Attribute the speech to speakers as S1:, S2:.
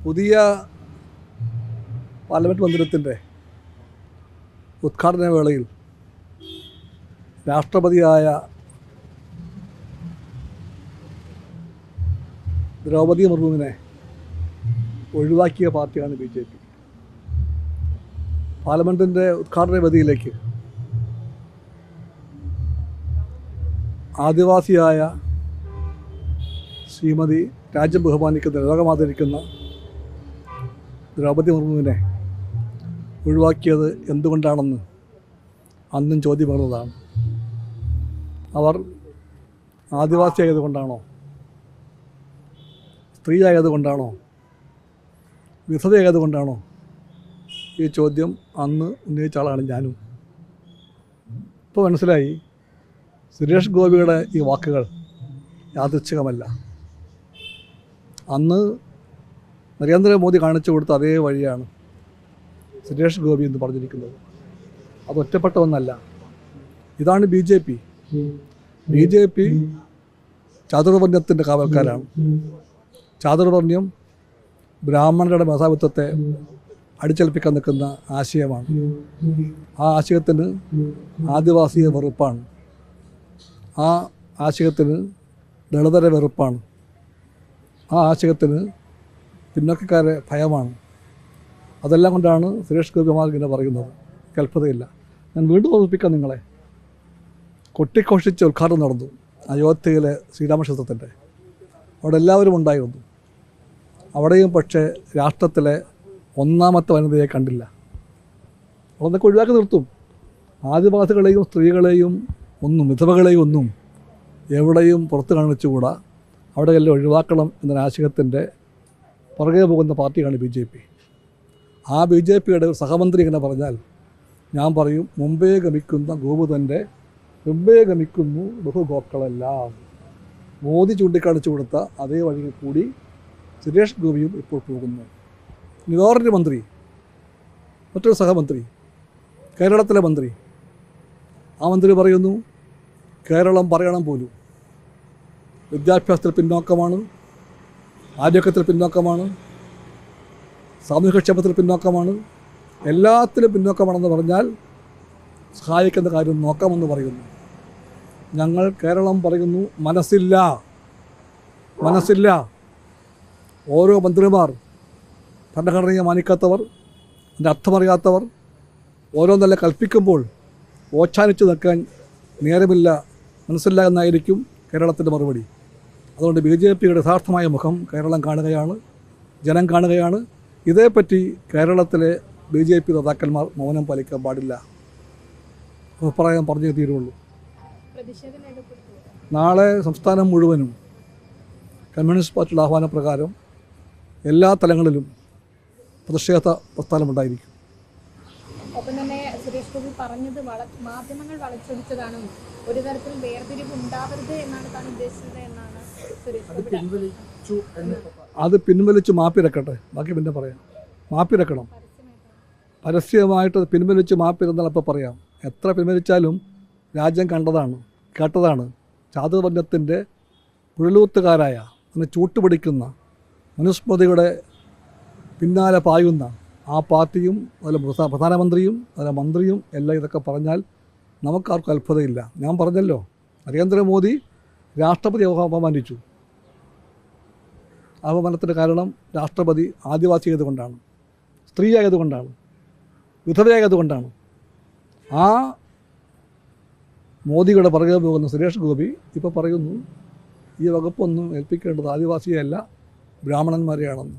S1: പുതിയ പാർലമെന്റ് മന്ദിരത്തിന്റെ ഉദ്ഘാടന വേളയിൽ രാഷ്ട്രപതിയായ ദ്രൗപദി മുർമുവിനെ ഒഴിവാക്കിയ പാർട്ടിയാണ് ബി ജെ പി. പാർലമെന്റിന്റെ ഉദ്ഘാടന വേദിയിലേക്ക് ആദിവാസിയായ ശ്രീമതി രാജ്യം ബഹുമാനിക്കുന്ന ലോകമാദരിക്കുന്ന ദ്രൗപദി മുർമുവിനെ ഒഴിവാക്കിയത് എന്തുകൊണ്ടാണെന്ന് അന്നും ചോദ്യം പറഞ്ഞതാണ് അവർ ആദിവാസി ആയതുകൊണ്ടാണോ സ്ത്രീ ആയതുകൊണ്ടാണോ വിധവയായതുകൊണ്ടാണോ? ഈ ചോദ്യം അന്ന് ഉന്നയിച്ച ആളാണ് ഞാനും. ഇപ്പോൾ മനസ്സിലായി സുരേഷ് ഗോപിയുടെ ഈ വാക്കുകൾ യാദൃച്ഛികമല്ല. അന്ന് നരേന്ദ്രമോദി കാണിച്ചു കൊടുത്ത അതേ വഴിയാണ് സുരേഷ് ഗോപി എന്ന് പറഞ്ഞിരിക്കുന്നത്. അത് ഒറ്റപ്പെട്ട ഒന്നല്ല. ഇതാണ് B J P. B J P ചാതുർവർണത്തിന്റെ കാവൽക്കാരാണ്. ചാതുർവർണ്യം ബ്രാഹ്മണരുടെ മേധാവിത്വത്തെ അടിച്ചേൽപ്പിക്കാൻ നിൽക്കുന്ന ആശയമാണ്. ആ ആശയത്തിന് ആദിവാസിയെ വെറുപ്പാണ്. ആ ആശയത്തിന് ദളിതരെ വെറുപ്പാണ്. ആ ആശയത്തിന് പിന്നോക്കക്കാരെ ഭയമാണ്. അതെല്ലാം കൊണ്ടാണ് സുരേഷ് ഗോപിമാർ ഇങ്ങനെ പറയുന്നത്. കൽപ്പതയില്ല. ഞാൻ വീണ്ടും ഓർമ്മിപ്പിക്കാം നിങ്ങളെ. കൊട്ടിഘോഷിച്ച് ഉദ്ഘാടനം നടന്നു അയോധ്യയിലെ ശ്രീരാമക്ഷേത്രത്തിന്റെ അവിടെ എല്ലാവരും ഉണ്ടായിരുന്നു അവിടെയും പക്ഷേ രാഷ്ട്രത്തിലെ ഒന്നാമത്തെ വനിതയെ കണ്ടില്ല. അതൊക്കെ ഒഴിവാക്കി നിർത്തും. ആദിവാസികളെയും സ്ത്രീകളെയും ഒന്നും വിധവകളെയും ഒന്നും എവിടെയും പുറത്ത് കാണിച്ചുകൂടാ. അവിടെയെല്ലാം ഒഴിവാക്കണം എന്നൊരാശയത്തിന്റെ പുറകെ പോകുന്ന പാർട്ടിയാണ് ബി ജെ പി. ആ ബി ജെ പിയുടെ ഒരു സഹമന്ത്രി ഇങ്ങനെ പറഞ്ഞാൽ ഞാൻ പറയും മുമ്പേ ഗമിക്കുന്ന ഗോപുതന്റെ മുമ്പേ ഗമിക്കുന്നു ബഹുഗോക്കളെല്ലാം. മോദി ചൂണ്ടിക്കാണിച്ചു കൊടുത്ത അതേ വഴിയിൽ കൂടി സുരേഷ് ഗോപിയും ഇപ്പോൾ പോകുന്നു. ഇനി മന്ത്രി മറ്റൊരു സഹമന്ത്രി കേരളത്തിലെ മന്ത്രി. ആ മന്ത്രി പറയുന്നു കേരളം പറയണം പോലും. വിദ്യാഭ്യാസത്തിൽ പിന്നോക്കമാണ് ആരോഗ്യത്തിൽ പിന്നോക്കമാണ്. സാമൂഹ്യക്ഷേമത്തിൽ പിന്നോക്കമാണ്. എല്ലാത്തിലും പിന്നോക്കമാണെന്ന് പറഞ്ഞാൽ സഹായിക്കുന്ന കാര്യം നോക്കാമെന്ന് പറയുന്നു. ഞങ്ങൾ കേരളം പറയുന്നു മനസ്സില്ല. മനസ്സില്ല. ഓരോ മന്ത്രിമാർ ഭരണഘടനയെ മാനിക്കാത്തവർ അതിന്റെ അർത്ഥമറിയാത്തവർ ഓരോന്നല്ല കൽപ്പിക്കുമ്പോൾ ഓച്ഛാനിച്ചു നിൽക്കാൻ നേരമില്ല മനസ്സില്ല എന്നായിരിക്കും കേരളത്തിന്റെ മറുപടി. അതുകൊണ്ട് ബി ജെ പിയുടെ യഥാർത്ഥമായ മുഖം കേരളം കാണുകയാണ് ജനം കാണുകയാണ്. ഇതേപ്പറ്റി കേരളത്തിലെ ബി ജെ പി നേതാക്കന്മാർ മൗനം പാലിക്കാൻ പാടില്ല. അഭിപ്രായം പറഞ്ഞേ തീരുള്ളൂ. നാളെ സംസ്ഥാനം മുഴുവനും കമ്മ്യൂണിസ്റ്റ് പാർട്ടിയുടെ ആഹ്വാനപ്രകാരം എല്ലാ തലങ്ങളിലും പ്രതിഷേധ പ്രസ്ഥാനമുണ്ടായിരിക്കും
S2: ഒപ്പം പറഞ്ഞത് മാധ്യമങ്ങൾ വളച്ചൊടിച്ചതാണ് ഒരു തരത്തിൽ വേർതിരിവ് ഉണ്ടാവരുത് എന്നാണ് താൻ ഉദ്ദേശിച്ചത് എന്നാണ്
S1: അത് പിൻവലിച്ച് മാപ്പിരക്കട്ടെ ബാക്കി പിന്നെ പറയാം. മാപ്പിരക്കണം പരസ്യമായിട്ട് പിൻവലിച്ച് മാപ്പിരുന്നാൽ അപ്പോൾ പറയാം. എത്ര പിൻവലിച്ചാലും രാജ്യം കണ്ടതാണ് കേട്ടതാണ്. ചാതുവർണത്തിന്റെ പുഴലൂത്തുകാരായ അങ്ങനെ ചൂട്ടുപിടിക്കുന്ന മനുസ്മൃതിയുടെ പിന്നാലെ പായുന്ന ആ പാർട്ടിയും അതിലെ പ്രധാനമന്ത്രിയും അതിലെ മന്ത്രിയും എല്ലാം ഇതൊക്കെ പറഞ്ഞാൽ നമുക്കാർക്കും അത്ഭുതമില്ല. ഞാൻ പറഞ്ഞല്ലോ നരേന്ദ്രമോദി രാഷ്ട്രപതി അപമാനിച്ചു. അപമാനത്തിന് കാരണം രാഷ്ട്രപതി ആദിവാസി ആയതുകൊണ്ടാണ് സ്ത്രീ ആയതുകൊണ്ടാണ് വിധവയായതുകൊണ്ടാണ്. ആ മോദിയുടെ പുറകെ പോകുന്ന സുരേഷ് ഗോപി ഇപ്പോൾ പറയുന്നു ഈ വകുപ്പൊന്നും ഏൽപ്പിക്കേണ്ടത് ആദിവാസിയല്ല ബ്രാഹ്മണന്മാരെയാണെന്ന്.